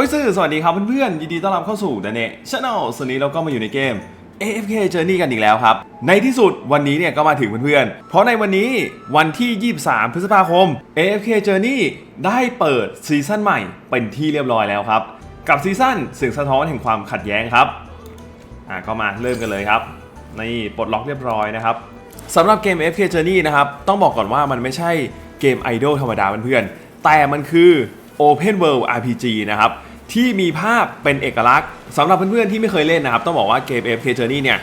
อ้ยสื่อสวัสดีครับเพื่อนๆ ยินดีต้อนรับเข้าสู่ The Net Channel ส่วนนี้เราก็มาอยู่ในเกม AFK Journey กันอีกแล้วครับ ในที่สุดวันนี้เนี่ยก็มาถึงเพื่อนๆ เพราะในวันนี้วันที่ 23 พฤษภาคม AFK Journey ได้เปิดซีซั่นใหม่เป็นที่เรียบร้อยแล้วครับ กับซีซั่นเสียงสะท้อนแห่งความขัดแย้งครับอะก็มาเริ่มกันเลยครับนี่ปลดล็อกเรียบร้อยนะครับสำหรับเกม AFK Journey นะครับต้องบอกก่อนว่ามันไม่ใช่เกมไอดอลธรรมดาเพื่อนๆแต่มันคือ Open World RPG นะครับ ที่มีภาพเป็นเอกลักษณ์สำหรับเพื่อนๆที่ไม่เคยเล่นนะครับ ต้องบอกว่าเกม FK Journey เนี่ย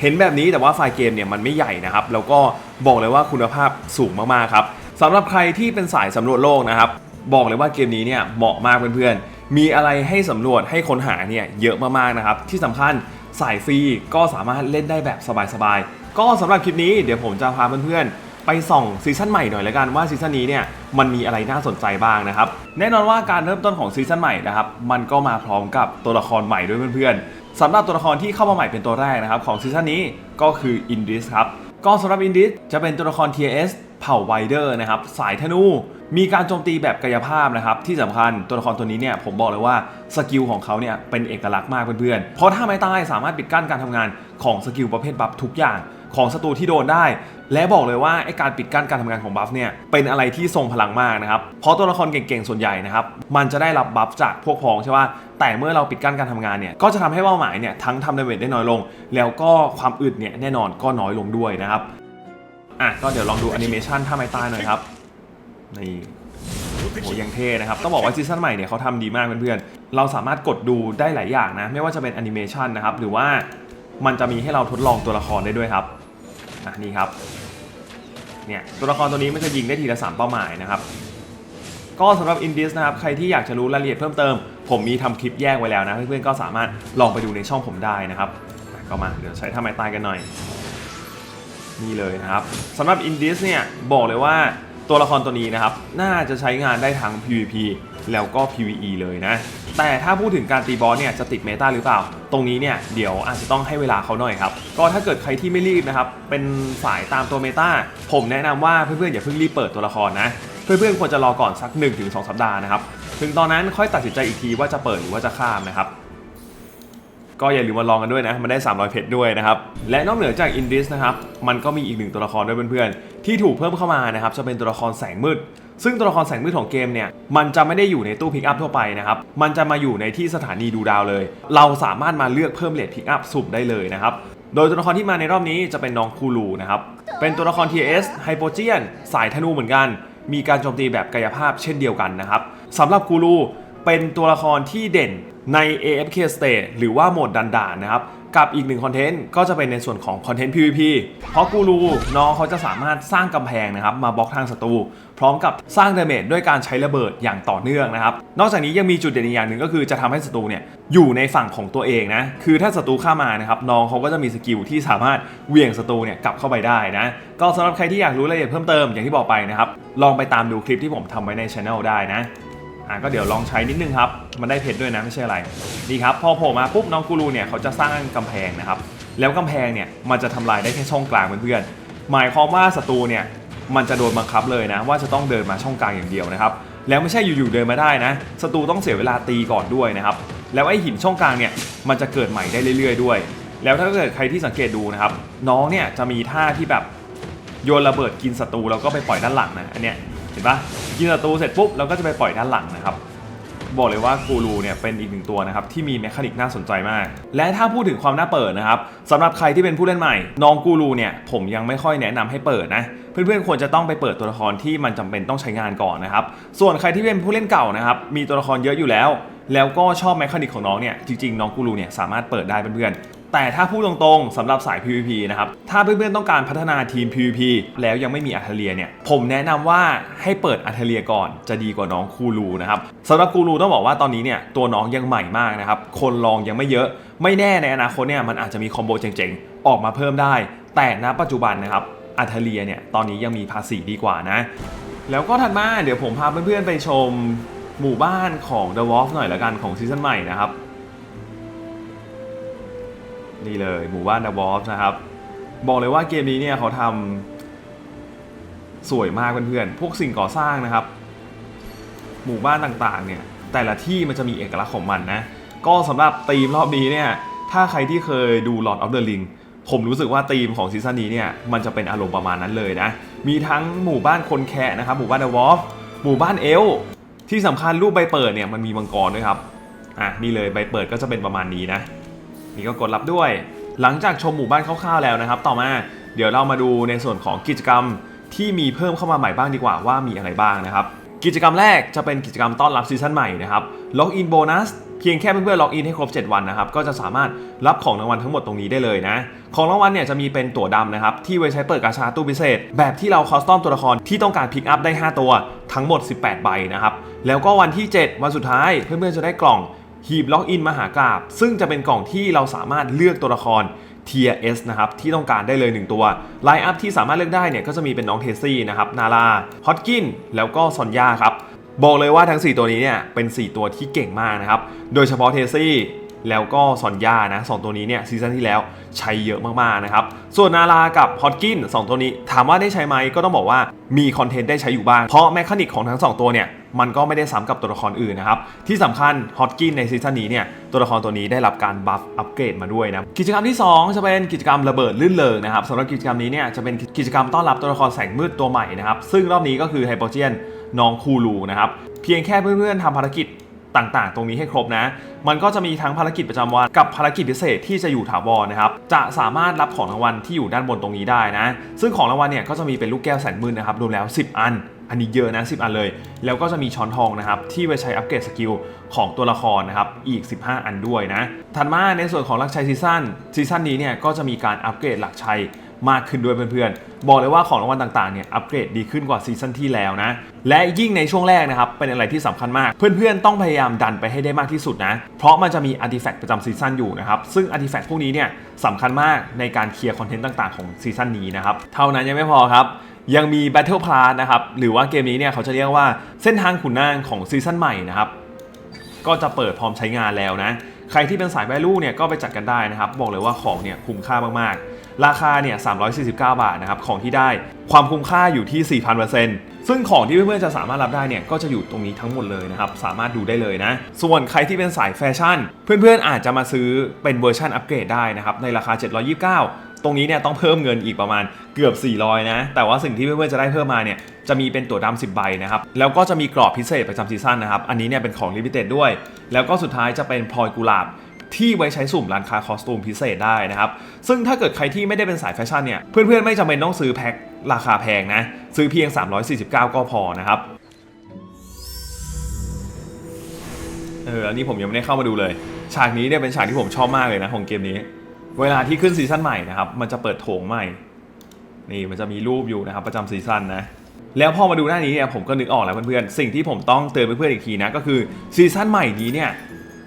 เห็นแบบนี้แต่ว่าไฟล์เกมเนี่ยมันไม่ใหญ่นะครับ แล้วก็บอกเลยว่าคุณภาพสูงมากๆครับสำหรับใครที่เป็นสายสำรวจโลกนะครับ บอกเลยว่าเกมนี้เนี่ยเหมาะมากเพื่อนๆ มีอะไรให้สำรวจให้ค้นหาเนี่ยเยอะมากๆนะครับ ที่สำคัญสายฟรีก็สามารถเล่นได้แบบสบายๆ ก็สำหรับคลิปนี้เดี๋ยวผมจะพาเพื่อนๆ ไปส่องซีซั่นใหม่หน่อยละกันว่าซีซั่นนี้เนี่ยมันมีอะไรน่าสนใจบ้างนะครับ แน่นอนว่าการเริ่มต้นของซีซั่นใหม่นะครับมันก็มาพร้อมกับตัวละครใหม่ด้วยเพื่อนๆสำหรับตัวละครที่เข้ามาใหม่เป็นตัวแรกนะครับของซีซั่นนี้ก็คืออินดิสครับก็สำหรับอินดิสจะเป็นตัวละคร TS เผ่าไวเดอร์นะครับสายธนู มีการโจมตีแบบกายภาพนะครับที่สำคัญตัวละครตัวนี้เนี่ยผมบอกเลยว่าสกิลของเขาเนี่ยเป็นเอกลักษณ์มากเพื่อนๆ เพราะถ้าไม้ตายสามารถปิดกั้นการทำงานของสกิลประเภทบัฟทุกอย่างของศัตรูที่โดนได้ และบอกเลยว่าไอการปิดกั้นการทำงานของบัฟเนี่ยเป็นอะไรที่ทรงพลังมากนะครับ เพราะตัวละครเก่งๆส่วนใหญ่นะครับมันจะได้รับบัฟจากพวกพ้องใช่ป่ะแต่เมื่อเราปิดกั้นการทำงานเนี่ยก็จะทำให้เป้าหมายเนี่ยทั้งทำดาเมจได้น้อยลง แล้วก็ความอึดเนี่ยแน่นอนก็น้อยลงด้วยนะครับ อะก็เดี๋ยวลองดูแอนิเมชันท่าไม้ตายหน่อยครับ นี่โหยังเท่นะครับ ต้องบอกว่าซีซั่นใหม่เนี่ยเขาทำดีมากเพื่อนๆ เราสามารถกดดูได้หลายอย่างนะ ไม่ว่าจะเป็นแอนิเมชันนะครับ หรือว่ามันจะมีให้เราทดลองตัวละครได้ด้วยครับ อะนี่ครับ เนี่ยตัวละครตัวนี้มันจะยิงได้ทีละสามเป้าหมายนะครับ ก็สำหรับอินดิสนะครับ ใครที่อยากจะรู้รายละเอียดเพิ่มเติม ผมมีทำคลิปแยกไว้แล้วนะ เพื่อนๆ ก็สามารถลองไปดูในช่องผมได้นะครับ ก็มาเดี๋ยวใช้ท่าไม้ตายกันหน่อย นี่เลยนะครับสำหรับอินดิสเนี่ยบอกเลยว่าตัวละครตัวนี้นะครับ น่าจะใช้งานได้ทั้ง PVP แล้วก็ PVE เลยนะ แต่ถ้าพูดถึงการตีบอสเนี่ยจะติดเมตาหรือเปล่า ตรงนี้เนี่ยเดี๋ยวอาจจะต้องให้เวลาเขาหน่อยครับ ก็ถ้าเกิดใครที่ไม่รีบนะครับ เป็นสายตามตัวเมตาผมแนะนำว่าเพื่อนๆอย่าเพิ่งรีบเปิดตัวละครนะ เพื่อนๆควรจะรอก่อนสัก 1-2 สัปดาห์นะครับ ถึงตอนนั้นค่อยตัดสินใจอีกทีว่าจะเปิดหรือว่าจะข้ามนะครับ ก็อย่าลืมมาลองกันด้วยนะ มันได้ 300 เพชรด้วยนะครับ และนอกเหนือจากอินดิสนะครับ มันก็มีอีกหนึ่งตัวละครด้วยเพื่อนๆ ที่ถูกเพิ่มเข้ามานะครับ จะเป็นตัวละครแสงมืด ซึ่งตัวละครแสงมืดของเกมเนี่ย มันจะไม่ได้อยู่ในตู้พิกอัพทั่วไปนะครับ มันจะมาอยู่ในที่สถานีดูดาวเลย เราสามารถมาเลือกเพิ่มเลทพิกอัพสุ่มได้เลยนะครับ โดยตัวละครที่มาในรอบนี้จะเป็นน้องคูลูนะครับ เป็นตัวละคร TS ไฮโปเจียน สายธนูเหมือนกัน มีการโจมตีแบบกายภาพเช่นเดียวกันนะครับสำหรับคูลูเป็นตัวละครที่เด่น ใน AFK Stage หรือว่าโหมดดันดานนะครับ กับอีกหนึ่งคอนเทนต์ก็จะเป็นในส่วนของคอนเทนต์ PVP เพราะกูรูน้องเขาจะสามารถสร้างกำแพงนะครับ มาบล็อกทางศัตรู พร้อมกับสร้างเดเมจด้วยการใช้ระเบิดอย่างต่อเนื่องนะครับ นอกจากนี้ยังมีจุดเด่นอีกอย่างหนึ่งก็คือจะทำให้ศัตรูเนี่ยอยู่ในฝั่งของตัวเองนะ คือถ้าศัตรูเข้ามานะครับน้องเขาก็จะมีสกิลที่สามารถเหวี่ยงศัตรูเนี่ยกลับเข้าไปได้นะ ก็สำหรับใครที่อยากรู้รายละเอียดเพิ่มเติมอย่างที่บอกไปนะครับลองไปตามดูคลิปที่ผมทำไว้ในช anel ได้นะ อะก็เดี๋ยวลองใช้นิดนึงครับ มันได้เพชรด้วยนะไม่ใช่อะไรนี่ครับพอโผล่มาปุ๊บน้องกูรูเนี่ยเขาจะสร้างกำแพงนะครับแล้วกำแพงเนี่ยมันจะทำลายได้แค่ช่องกลางเพื่อนๆหมายความว่าศัตรูเนี่ยมันจะโดนบังคับเลยนะ ว่าจะต้องเดินมาช่องกลางอย่างเดียวนะครับแล้วไม่ใช่อยู่ๆเดินมาได้นะศัตรูต้องเสียเวลาตีก่อนด้วยนะครับแล้วไอ้หินช่องกลางเนี่ยมันจะเกิดใหม่ได้เรื่อย ๆ ด้วย แล้วถ้าเกิดใครที่สังเกตดูนะครับน้องเนี่ยจะมีท่าที่แบบโยนระเบิดกินศัตรูแล้วก็ไปปล่อยด้านหลังนะอันเนี้ย ห็นปะกินศัตรูเสร็จปุ๊บเราก็จะไปปล่อยด้านหลังนะครับบอกเลยว่ากูรูเนี่ยเป็นอีกหนึ่งตัวนะครับที่มีแมคานิกน่าสนใจมาก และถ้าพูดถึงความน่าเปิดนะครับสำหรับใครที่เป็นผู้เล่นใหม่ น้องกูรูเนี่ยผมยังไม่ค่อยแนะนำให้เปิดนะเพื่อนๆควรจะต้องไปเปิดตัวละครที่มันจำเป็นต้องใช้งานก่อนนะครับส่วนใครที่เป็นผู้เล่นเก่านะครับมีตัวละครเยอะอยู่แล้ว แล้วก็ชอบแมคานิกของน้องเนี่ยจริงๆน้องกูรูเนี่ยสามารถเปิดได้เพื่อน แต่ถ้าพูดตรงๆสำหรับสาย PVP นะครับ ถ้าเพื่อนๆต้องการพัฒนาทีม PVP แล้วยังไม่มีอัธเลียเนี่ย ผมแนะนำว่าให้เปิดอัธเลียก่อนจะดีกว่าน้องคูลูนะครับสำหรับคูลูต้องบอกว่าตอนนี้เนี่ยตัวน้องยังใหม่มากนะครับ คนลองยังไม่เยอะ ไม่แน่ในอนาคตเนี่ยมันอาจจะมีคอมโบเจ๋งๆ ออกมาเพิ่มได้ แต่ณปัจจุบันนะครับอัธเลียเนี่ยตอนนี้ยังมีภาษีดีกว่านะ แล้วก็ถัดมาเดี๋ยวผมพาเพื่อนๆไปชมหมู่บ้านของ The Wolf หน่อยละกันของซีซั่นใหม่นะครับ นี่เลยหมู่บ้าน The Wolf นะครับ บอกเลยว่าเกมนี้เนี่ยเขาทำสวยมากเพื่อนๆพวกสิ่งก่อสร้างนะครับ หมู่บ้านต่างๆเนี่ยแต่ละที่มันจะมีเอกลักษณ์ของมันนะ ก็สำหรับธีมรอบนี้เนี่ยถ้าใครที่เคยดู Lord of the Ring ผมรู้สึกว่าธีมของซีซั่นนี้เนี่ยมันจะเป็นอารมณ์ประมาณนั้นเลยนะ มีทั้งหมู่บ้านคนแคะนะครับหมู่บ้านเดวอฟหมู่บ้านเอลที่สำคัญรูปใบเปิดเนี่ยมันมีมังกรด้วยครับ อะนี่เลยใบเปิดก็จะเป็นประมาณนี้นะ นี่ก็กดรับด้วย หลังจากชมหมู่บ้านคร่าวๆแล้วนะครับ ต่อมาเดี๋ยวเรามาดูในส่วนของกิจกรรมที่มีเพิ่มเข้ามาใหม่บ้างดีกว่าว่ามีอะไรบ้างนะครับ กิจกรรมแรกจะเป็นกิจกรรมต้อนรับซีซั่นใหม่นะครับล็อกอินโบนัสเพียงแค่เพื่อนๆล็อกอินให้ครบ 7 วันนะครับก็จะสามารถรับของรางวัลทั้งหมดตรงนี้ได้เลยนะ ของรางวัลเนี่ยจะมีเป็นตั๋วดำนะครับ ที่ไว้ใช้เปิดกาชาตู้พิเศษ แบบที่เราคอสตอมตัวละครที่ต้องการพิกอัพได้ 5 ตัวทั้งหมด 18 ใบนะครับ แล้วก็วันที่ 7 วันสุดท้ายเพื่อนๆจะได้กล่อง หีบล็อกอินมหากราบ ซึ่งจะเป็นกล่องที่เราสามารถเลือกตัวละคร Tier S นะครับที่ต้องการได้เลย 1 ตัวไลน์อัพที่สามารถเลือกได้เนี่ยก็จะมีเป็นน้องเทซี่นะครับนาราฮอตกินแล้วก็ซอนยาครับบอกเลยว่าทั้ง 4 ตัวนี้เนี่ยเป็น 4 ตัวที่เก่งมากนะครับโดยเฉพาะเทซี่แล้วก็ซอนยานะสองตัวนี้เนี่ยซีซั่นที่แล้วใช้เยอะมากๆนะครับส่วนนารากับฮอตกินสองตัวนี้ถามว่าได้ใช้ไหมก็ต้องบอกว่ามีคอนเทนต์ได้ใช้อยู่บ้างเพราะแมคานิกของทั้ง 2 ตัวเนี่ย มันก็ไม่ได้ซ้ำกับตัวละครอื่นนะครับ ที่สำคัญฮอตกินในซีซั่นนี้เนี่ยตัวละครตัวนี้ได้รับการบัฟอัปเกรดมาด้วยนะกิจกรรมที่ 2 จะเป็นกิจกรรมระเบิดลื่นเริงนะครับสำหรับกิจกรรมนี้เนี่ยจะเป็นกิจกรรมต้อนรับตัวละครแสงมืดตัวใหม่นะครับซึ่งรอบนี้ก็คือไฮโปเจียนน้องคูลูนะครับเพียงแค่เพื่อนๆทำภารกิจต่างๆ ตรงนี้ให้ครบนะ มันก็จะมีทั้งภารกิจประจำวันกับภารกิจพิเศษที่จะอยู่ถาวรนะครับ จะสามารถรับของรางวัลที่อยู่ด้านบนตรงนี้ได้นะ ซึ่งของรางวัลเนี่ยก็จะมีเป็นลูกแก้วแสนมืนนะครับ รวมแล้ว 10 อัน อันนี้เยอะนะ 10 อันเลย แล้วก็จะมีช้อนทองนะครับ ที่ไว้ใช้อัปเกรดสกิลของตัวละครนะครับ อีก 15 อันด้วยนะ ถัดมาในส่วนของหลักชัยซีซั่นซีซั่นนี้เนี่ยก็จะมีการอัปเกรดหลักชัยมากขึ้นด้วยเพื่อนๆ บอกเลยว่าของรางวัลต่างๆ เนี่ยอัปเกรดดีขึ้นกว่าซีซั่นที่แล้วนะ และยิ่งในช่วงแรกนะครับ เป็นอะไรที่สำคัญมาก เพื่อนๆ ต้องพยายามดันไปให้ได้มากที่สุดนะ เพราะมันจะมีอาร์ติแฟกต์ประจำซีซั่นอยู่นะครับ ซึ่งอาร์ติแฟกต์พวกนี้เนี่ยสำคัญมากในการเคลียร์คอนเทนต์ต่างๆ ของซีซั่นนี้นะครับ เท่านั้นยังไม่พอครับ ยังมี Battle Pass นะครับ หรือว่าเกมนี้เนี่ยเขาจะเรียกว่าเส้นทางขุนนางของซีซั่นใหม่นะครับ ก็จะเปิดพร้อมใช้งานแล้วนะ ใครที่เป็นสาย value เนี่ยก็ไปจัดกันได้นะครับ บอกเลยว่าของเนี่ยคุ้มค่ามากๆ ราคาเนี่ย 349 บาทนะครับ ของที่ได้ความคุ้มค่าอยู่ที่ 4,000%ซึ่งของที่เพื่อนๆจะสามารถรับได้เนี่ยก็จะอยู่ตรงนี้ทั้งหมดเลยนะครับ สามารถดูได้เลยนะ ส่วนใครที่เป็นสายแฟชั่น เพื่อนๆอาจจะมาซื้อเป็นเวอร์ชันอัปเกรดได้นะครับในราคา 729 ตรงนี้เนี่ยต้องเพิ่มเงินอีกประมาณเกือบ 400 นะ แต่ว่าสิ่งที่เพื่อนๆจะได้เพิ่มมาเนี่ยจะมีเป็นตั๋วดำ10 ใบนะครับ แล้วก็จะมีกรอบพิเศษประจำซีซั่นนะครับ อันนี้เนี่ยเป็นของลิมิเต็ดด้วย แล้วก็สุดท้ายจะเป็นพลอยกุหลาบที่ไว้ใช้สุ่มร้านค้าคอสตูมพิเศษได้นะครับ ซึ่งถ้าเกิดใครที่ไม่ได้เป็นสายแฟชั่นเนี่ย เพื่อนๆไม่จำเป็นต้องซื้อแพ็คราคาแพงนะ ซื้อเพียง 349 ก็พอนะครับ เออ อันนี้ผมยังไม่ได้เข้ามาดูเลย ฉากนี้เนี่ยเป็นฉากที่ผมชอบมากเลยนะของเกมนี้ เวลาที่ขึ้นซีซั่นใหม่นะครับ มันจะเปิดโถงใหม่ นี่มันจะมีรูปอยู่นะครับ ประจำซีซั่นนะ แล้วพอมาดูหน้านี้เนี่ยผมก็นึกออกแล้วเพื่อนๆ สิ่งที่ผมต้องเตือนเพื่อนๆอีกทีนะก็คือซีซั่นใหม่นี้เนี่ย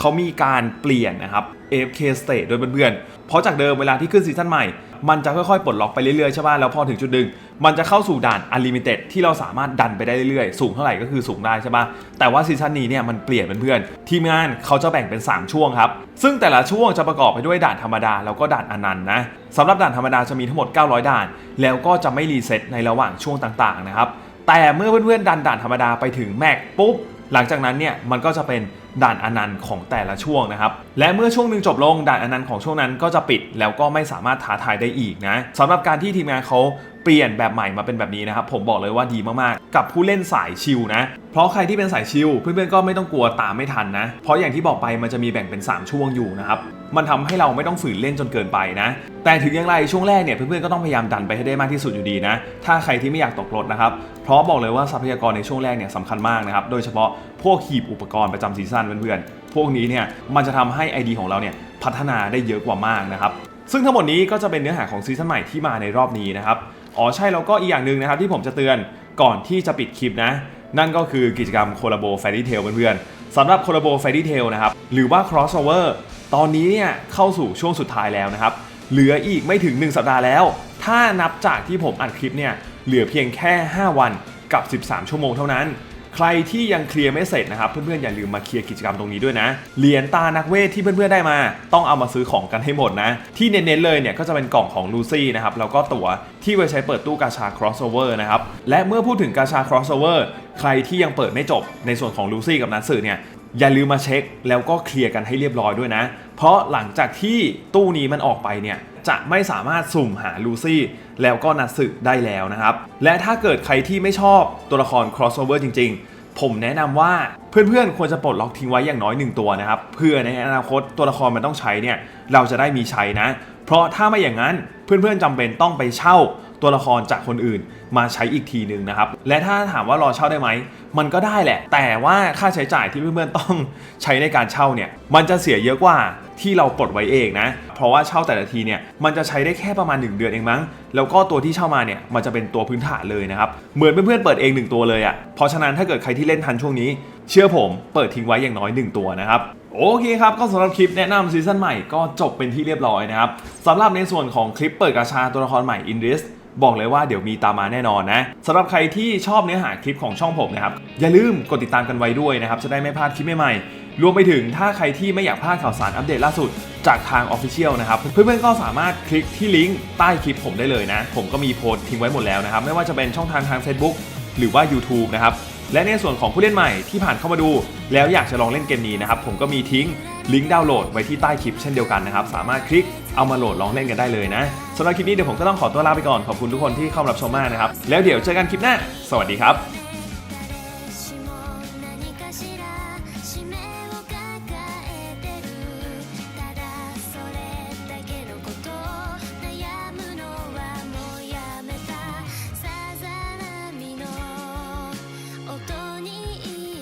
เขามีการเปลี่ยนนะครับ AFK State โดยเพื่อนๆ เพราะจากเดิมเวลาที่ขึ้นซีซั่นใหม่ มันจะค่อยๆ ปลดล็อกไปเรื่อยๆ ใช่ป่ะ แล้วพอถึงจุดหนึ่งมันจะเข้าสู่ด่าน Unlimited ที่เราสามารถดันไปได้เรื่อยๆ สูงเท่าไหร่ก็คือสูงได้ใช่ป่ะ แต่ว่าซีซั่นนี้เนี่ยมันเปลี่ยนเพื่อนๆ ทีมงานเขาจะแบ่งเป็น 3 ช่วงครับ ซึ่งแต่ละช่วงจะประกอบไปด้วยด่านธรรมดาแล้วก็ด่านอนันต์นะสำหรับด่านธรรมดาจะมีทั้งหมด 900 ด่าน แล้วก็จะไม่รีเซ็ตในระหว่างช่วงต่างๆ นะครับ แต่เมื่อเพื่อนๆ ดันด่านธรรมดาไปถึงแม็กปุ๊บ หลังจากนั้นเนี่ยมันก็จะเป็นด่านอนันต์ของแต่ละช่วงนะครับ และเมื่อช่วงหนึ่งจบลงด่านอนันต์ของช่วงนั้นก็จะปิดแล้วก็ไม่สามารถท้าทายได้อีกนะสำหรับการที่ทีมงานเขาเปลี่ยนแบบใหม่มาเป็นแบบนี้นะครับ ผมบอกเลยว่าดีมากๆ กับผู้เล่นสายชิลนะ เพราะใครที่เป็นสายชิลเพื่อนๆก็ไม่ต้องกลัวตามไม่ทันนะ เพราะอย่างที่บอกไปมันจะมีแบ่งเป็น 3 ช่วงอยู่นะครับ มันทำให้เราไม่ต้องฝืนเล่นจนเกินไปนะ แต่ถึงอย่างไรช่วงแรกเนี่ยเพื่อนๆก็ต้องพยายามดันไปให้ได้มากที่สุดอยู่ดีนะ ถ้าใครที่ไม่อยากตกรถนะครับ เพราะบอกเลยว่าทรัพยากรในช่วงแรกเนี่ยสำคัญมากนะครับ โดยเฉพาะพวกหีบอุปกรณ์ประจำซีซั่นเพื่อนๆ พวกนี้เนี่ยมันจะทำให้ ID ของเราเนี่ยพัฒนาได้เยอะกว่ามากนะครับ ซึ่งทั้งหมดนี้ก็จะเป็นเนื้อหาของซีซั่นใหม่ที่มาในรอบนี้นะครับ อ๋อใช่แล้วก็อีกอย่างหนึ่งนะครับที่ผมจะเตือนก่อนที่จะปิดคลิปนะนั่นก็คือกิจกรรมโคลาโบแฟรี่เทลเพื่อนๆสำหรับโคลาโบแฟรี่เทลนะครับหรือว่า crossover ตอนนี้เนี่ยเข้าสู่ช่วงสุดท้ายแล้วนะครับ เหลืออีกไม่ถึง 1 สัปดาห์แล้ว ถ้านับจากที่ผมอัดคลิปเนี่ยเหลือเพียงแค่ 5 วันกับ 13 ชั่วโมงเท่านั้น ใครที่ยังเคลียร์ไม่เสร็จนะครับเพื่อนๆอย่าลืมมาเคลียร์กิจกรรมตรงนี้ด้วยนะ เหรียญตานักเวทที่เพื่อนๆได้มา ต้องเอามาซื้อของกันให้หมดนะ ที่เน้นๆเลยเนี่ยก็จะเป็นกล่องของลูซี่นะครับแล้วก็ตั๋วที่ไว้ใช้เปิดตู้กาชา crossover นะครับและเมื่อพูดถึงกาชา crossover ใครที่ยังเปิดไม่จบในส่วนของลูซี่กับนัทสึเนี่ย อย่าลืมมาเช็คแล้วก็เคลียร์กันให้เรียบร้อยด้วยนะ เพราะหลังจากที่ตู้นี้มันออกไปเนี่ยจะไม่สามารถสุ่มหาลูซี่แล้วก็นัดสึได้แล้วนะครับ และถ้าเกิดใครที่ไม่ชอบตัวละคร crossover จริง ๆ ผมแนะนำว่าเพื่อนๆ ควรจะปลดล็อกทิ้งไว้อย่างน้อยหนึ่งตัวนะครับ เพื่อในอนาคตตัวละครมันต้องใช้เนี่ยเราจะได้มีใช้นะ เพราะถ้าไม่อย่างนั้นเพื่อนๆจำเป็นต้องไปเช่า ตัวละครจากคนอื่นมาใช้อีกทีหนึ่งนะครับ และถ้าถามว่ารอเช่าได้ไหม มันก็ได้แหละ แต่ว่าค่าใช้จ่ายที่เพื่อนๆต้องใช้ในการเช่าเนี่ย มันจะเสียเยอะกว่าที่เราปลดไว้เองนะ เพราะว่าเช่าแต่ละทีเนี่ย มันจะใช้ได้แค่ประมาณ 1 เดือนเองมั้ง แล้วก็ตัวที่เช่ามาเนี่ย มันจะเป็นตัวพื้นฐานเลยนะครับ เหมือนเพื่อนๆเปิดเองหนึ่งตัวเลยอะ่ะ เพราะฉะนั้นถ้าเกิดใครที่เล่นทันช่วงนี้ เชื่อผมเปิดทิ้งไว้อย่างน้อย 1 ตัวนะครับโอเคครับ ก็สำหรับคลิปแนะนำซีซั่นใหม่ก็จบเป็นที่เรียบร้อยนะครับสำหรับในส่วนของคลิปเปิดกาชาตัวละครใหม่อินดิส บอกเลยว่าเดี๋ยวมีตามมาแน่นอนนะสำหรับใครที่ชอบเนื้อหาคลิปของช่องผมนะครับอย่าลืมกดติดตามกันไว้ด้วยนะครับจะได้ไม่พลาดคลิปใหม่ๆรวมไปถึงถ้าใครที่ไม่อยากพลาดข่าวสารอัปเดตล่าสุดจากทาง Official นะครับเพื่อนๆก็สามารถคลิกที่ลิงก์ใต้คลิปผมได้เลยนะ ผมก็มีโพสต์ทิ้งไว้หมดแล้วนะครับไม่ว่าจะเป็นช่องทางทาง Facebook หรือว่า YouTube นะครับและในส่วนของผู้เล่นใหม่ที่ผ่านเข้ามาดู แล้วอยากจะลองเล่นเกมนี้นะครับผมก็มีทิ้งลิงก์ดาวน์โหลดไว้ที่ใต้คลิปเช่นเดียวกันนะครับสามารถคลิก เอามาโหลดลองเล่นกันได้เลยนะสำหรับคลิปนี้เดี๋ยวผมก็ต้องขอตัวลาไปก่อนขอบคุณทุกคนที่เข้ามารับชมมากนะครับแล้วเดี๋ยวเจอกันคลิปหน้า สวัสดีครับ